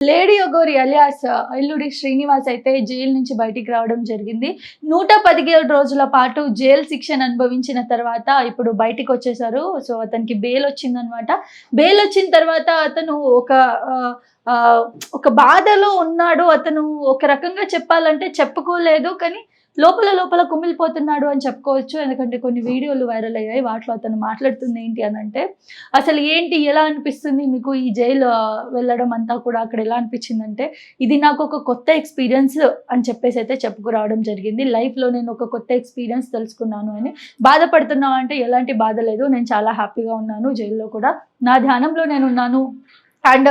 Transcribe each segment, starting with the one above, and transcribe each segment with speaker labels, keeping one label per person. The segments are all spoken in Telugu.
Speaker 1: లేడీ ఒగోరి అలియాస్ అల్లుడి శ్రీనివాస్ అయితే జైలు నుంచి బయటికి రావడం జరిగింది. నూట పదిహేడు రోజుల పాటు జైలు శిక్షను అనుభవించిన తర్వాత ఇప్పుడు బయటికి వచ్చేసారు. సో అతనికి బెయిల్ వచ్చిందనమాట బెయిల్ వచ్చిన తర్వాత అతను ఒక ఆ, ఒక బాధలో ఉన్నాడు. అతను ఒక రకంగా చెప్పాలంటే చెప్పుకోలేదు. కానీ లోపల లోపల కుమిలిపోతున్నాడు అని చెప్పుకోవచ్చు. ఎందుకంటే కొన్ని వీడియోలు వైరల్ అయ్యాయి. వాటిలో అతను మాట్లాడుతుంది ఏంటి అని అంటే అసలు ఏంటి? ఎలా అనిపిస్తుంది మీకు ఈ జైలు వెళ్ళడం అంతా కూడా? అక్కడ ఎలా అనిపించిందంటే ఇది నాకు ఒక కొత్త ఎక్స్పీరియన్స్ అని చెప్పేసి అయితే చెప్పుకురావడం జరిగింది. లైఫ్లో నేను ఒక కొత్త ఎక్స్పీరియన్స్ తెలుసుకున్నాను అని. బాధపడుతున్నావు? అంటే ఎలాంటి బాధ లేదు. నేను చాలా హ్యాపీగా ఉన్నాను. జైల్లో కూడా నా ధ్యానంలో నేను ఉన్నాను. అండ్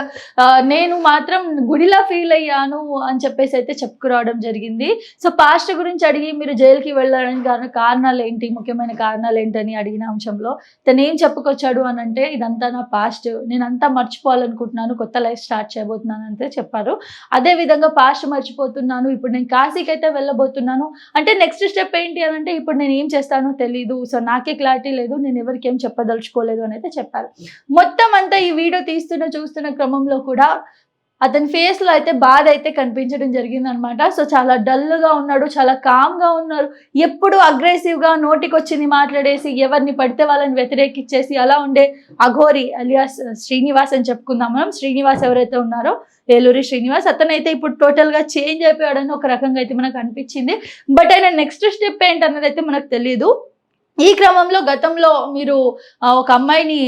Speaker 1: నేను మాత్రం గుడిలా ఫీల్ అయ్యాను అని చెప్పేసి అయితే చెప్పుకురావడం జరిగింది. సో పాస్ట్ గురించి అడిగి మీరు జైలుకి వెళ్ళడానికి కారణాలు ఏంటి ముఖ్యమైన కారణాలు ఏంటని అడిగిన అంశంలో తను ఏం చెప్పుకొచ్చాడు అని అంటే ఇదంతా నా పాస్ట్ నేను అంతా మర్చిపోవాలనుకుంటున్నాను కొత్త లైఫ్ స్టార్ట్ చేయబోతున్నాను అంటే చెప్పారు. అదే విధంగా పాస్ట్ మర్చిపోతున్నాను ఇప్పుడు నేను కాశీకి అయితే వెళ్ళబోతున్నాను అంటే నెక్స్ట్ స్టెప్ ఏంటి అని అంటే ఇప్పుడు నేను ఏం చేస్తానో తెలీదు సో నాకే క్లారిటీ లేదు నేను ఎవరికి ఏం చెప్పదలుచుకోలేదు అని అయితే చెప్పారు. మొత్తం అంతా ఈ వీడియో తీస్తున్న చూస్తున్న క్రమంలో కూడా అతని ఫేస్లో అయితే బాధ అయితే కనిపించడం జరిగింది అనమాట సో చాలా డల్గా ఉన్నాడు చాలా కామ్గా ఉన్నారు. ఎప్పుడు అగ్రెసివ్గా నోటికి వచ్చింది మాట్లాడేసి ఎవరిని పడితే వాళ్ళని వ్యతిరేకించేసి అలా ఉండే అఘోరి అలియాస్ శ్రీనివాస్ అని చెప్పుకుందాం మనం. శ్రీనివాస్ ఎవరైతే ఉన్నారో ఏలూరి శ్రీనివాస్ అతనైతే ఇప్పుడు టోటల్గా చేంజ్ అయిపోయాడని ఒక రకంగా అయితే మనకు అనిపించింది. బట్ ఆయన నెక్స్ట్ స్టెప్ ఏంటన్నది అయితే మనకు తెలియదు ఈ క్రమంలో గతంలో మీరు ఒక అమ్మాయిని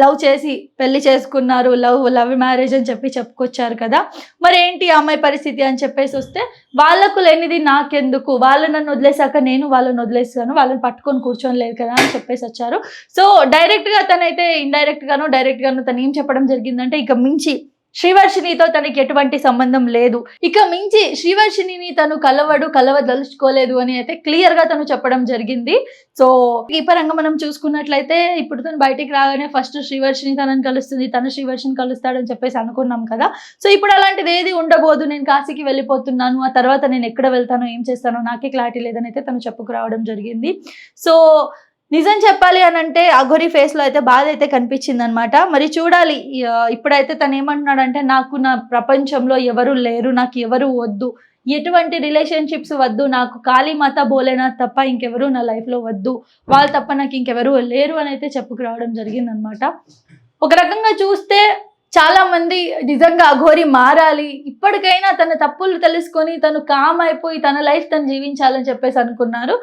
Speaker 1: లవ్ చేసి పెళ్ళి చేసుకున్నారు లవ్ లవ్ మ్యారేజ్ అని చెప్పి చెప్పుకొచ్చారు కదా. మరి ఏంటి అమ్మాయి పరిస్థితి అని చెప్పేసి వస్తే వాళ్ళకు లేనిది నాకెందుకు? వాళ్ళు నన్ను వదిలేసాక నేను వాళ్ళని వదిలేసాను వాళ్ళని పట్టుకొని కూర్చొని లేదు కదా అని చెప్పేసి వచ్చారు. సో డైరెక్ట్గా తనైతే ఇండైరెక్ట్గాను డైరెక్ట్గాను తను ఏం చెప్పడం జరిగిందంటే ఇక మించి శ్రీవర్షినితో తనకి ఎటువంటి సంబంధం లేదు. ఇక మించి శ్రీవర్షిని తను కలవడు కలవదలుచుకోలేదు అని అయితే క్లియర్గా తను చెప్పడం జరిగింది. సో ఈ పరంగా మనం చూసుకున్నట్లయితే ఇప్పుడు తను బయటికి రాగానే ఫస్ట్ శ్రీవర్షిని తనని కలుస్తుంది తను శ్రీవర్షిని కలుస్తాడని చెప్పేసి అనుకున్నాం కదా. సో ఇప్పుడు అలాంటిది ఏది ఉండబోదు నేను కాశీకి వెళ్ళిపోతున్నాను ఆ తర్వాత నేను ఎక్కడ వెళ్తానో ఏం చేస్తానో నాకే క్లారిటీ లేదని అయితే తను చెప్పుకురావడం జరిగింది. సో నిజం చెప్పాలి అని అంటే అఘోరి ఫేస్లో అయితే బాధ అయితే కనిపించింది అనమాట మరి చూడాలి ఇప్పుడైతే తను ఏమంటున్నాడంటే నాకు నా ప్రపంచంలో ఎవరు లేరు నాకు ఎవరు వద్దు. ఎటువంటి రిలేషన్షిప్స్ వద్దు. నాకు కాళీ మాత బోలేనాథ్ తప్ప ఇంకెవరు నా లైఫ్లో వద్దు. వాళ్ళు తప్ప నాకు ఇంకెవరు లేరు అని అయితే చెప్పుకురావడం జరిగిందనమాట ఒక రకంగా చూస్తే చాలా మంది నిజంగా అఘోరి మారాలి. ఇప్పటికైనా తన తప్పులు తెలుసుకొని తను కామ్ అయిపోయి తన లైఫ్ తను జీవించాలని చెప్పేసి అనుకున్నారు.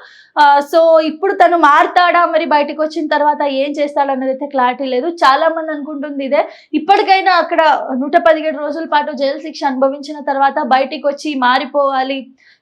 Speaker 1: సో ఇప్పుడు తను మారుతాడా? మరి బయటకు వచ్చిన తర్వాత ఏం చేస్తాడన్నది అయితే క్లారిటీ లేదు. చాలా మంది అనుకుంటుంది ఇదే. ఇప్పటికైనా అక్కడ నూట పదిహేడు రోజుల పాటు జైలు శిక్ష అనుభవించిన తర్వాత బయటికి వచ్చి మారిపోవాలి.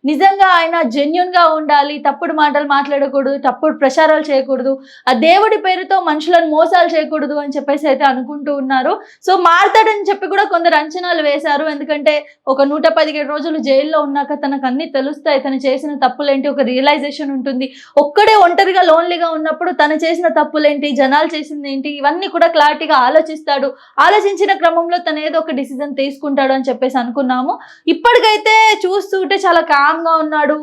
Speaker 1: నిజంగా ఆయన జెన్యున్గా ఉండాలి తప్పుడు మాటలు మాట్లాడకూడదు తప్పుడు ప్రచారాలు చేయకూడదు ఆ దేవుడి పేరుతో మనుషులను మోసాలు చేయకూడదు అని చెప్పేసి అయితే అనుకుంటూ ఉన్నారు. సో మారుతాడని చెప్పి కూడా కొందరు అంచనాలు వేశారు. ఎందుకంటే ఒక నూట పదిహేడు రోజులు జైల్లో ఉన్నాక తనకు అన్ని తెలుస్తాయి. తను చేసిన తప్పులేంటి? ఒక రియలైజేషన్ ఉంటుంది. ఒక్కడే ఒంటరిగా లోన్లీగా ఉన్నప్పుడు తను చేసిన తప్పులేంటి? జనాలు చేసింది ఏంటి ఇవన్నీ కూడా క్లారిటీగా ఆలోచిస్తాడు. ఆలోచించిన క్రమంలో తను ఏదో ఒక డిసిజన్ తీసుకుంటాడు అని చెప్పేసి అనుకున్నాము. ఇప్పటికైతే చూస్తుంటే చాలా స్ట్రాంగ్గా ఉన్నాడు.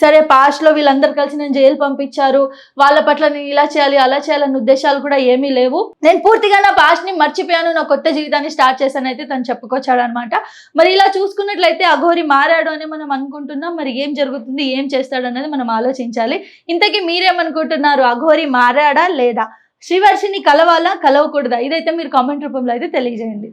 Speaker 1: సరే పాస్ట్లో లో వీళ్ళందరూ కలిసి నేను జైలు పంపించారు. వాళ్ళ పట్ల నేను ఇలా చేయాలి అలా చేయాలన్న ఉద్దేశాలు కూడా ఏమీ లేవు. నేను పూర్తిగా నా పాస్ట్ని ని మర్చిపోయాను నా కొత్త జీవితాన్ని స్టార్ట్ చేశాను అయితే తను చెప్పుకొచ్చాడు అనమాట మరి ఇలా చూసుకున్నట్లయితే అఘోరి మారాడు అని మనం అనుకుంటున్నాం. మరి ఏం జరుగుతుంది ఏం చేస్తాడు అనేది మనం ఆలోచించాలి. ఇంతకీ మీరేమనుకుంటున్నారు అఘోరి మారాడా లేదా? శ్రీవర్షిని కలవాలా కలవకూడదా? ఇదైతే మీరు కామెంట్ రూపంలో అయితే తెలియజేయండి.